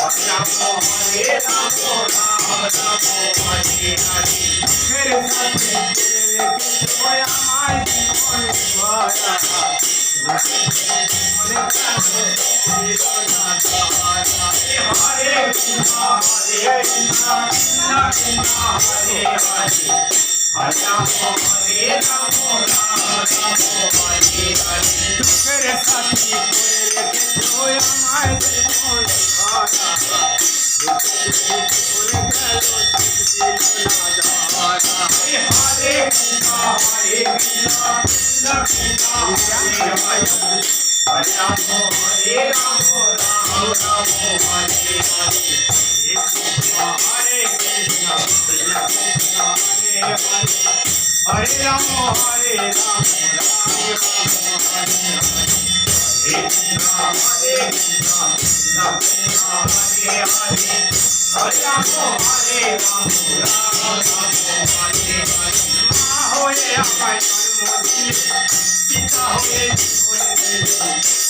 Hare Hare Hare Hare দুঃখের সাথী করে আমায় Hare Hare Lakshmi Ram Hare Ram Ram Ram Hare Hare Krishna Hare Krishna Krishna Krishna हरे राम हरे राम राम राम हरे राम हरे हरे हरे राम हरे राम राम राम हरे हरे माँ होए अमर मोदी पिता होए जीवन देवी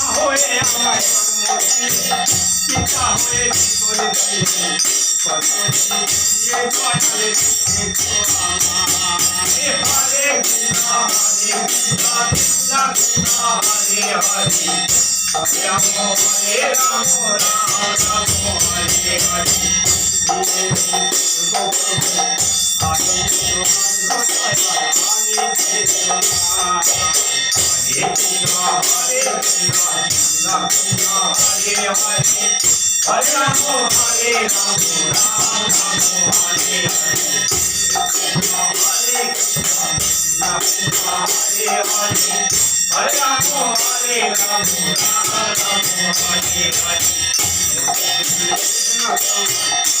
হয়ে আমায় পিতা হয়ে করে দিয়ে কত দিয়ে কটলে দেখো আমারে হরে কৃষ্ণ হরে কৃষ্ণ কৃষ্ণ কৃষ্ণ হরে হরে রাম হরে Ram Ram Ram Hare Hare Hare you. Hare Hare Hare. Hare Hare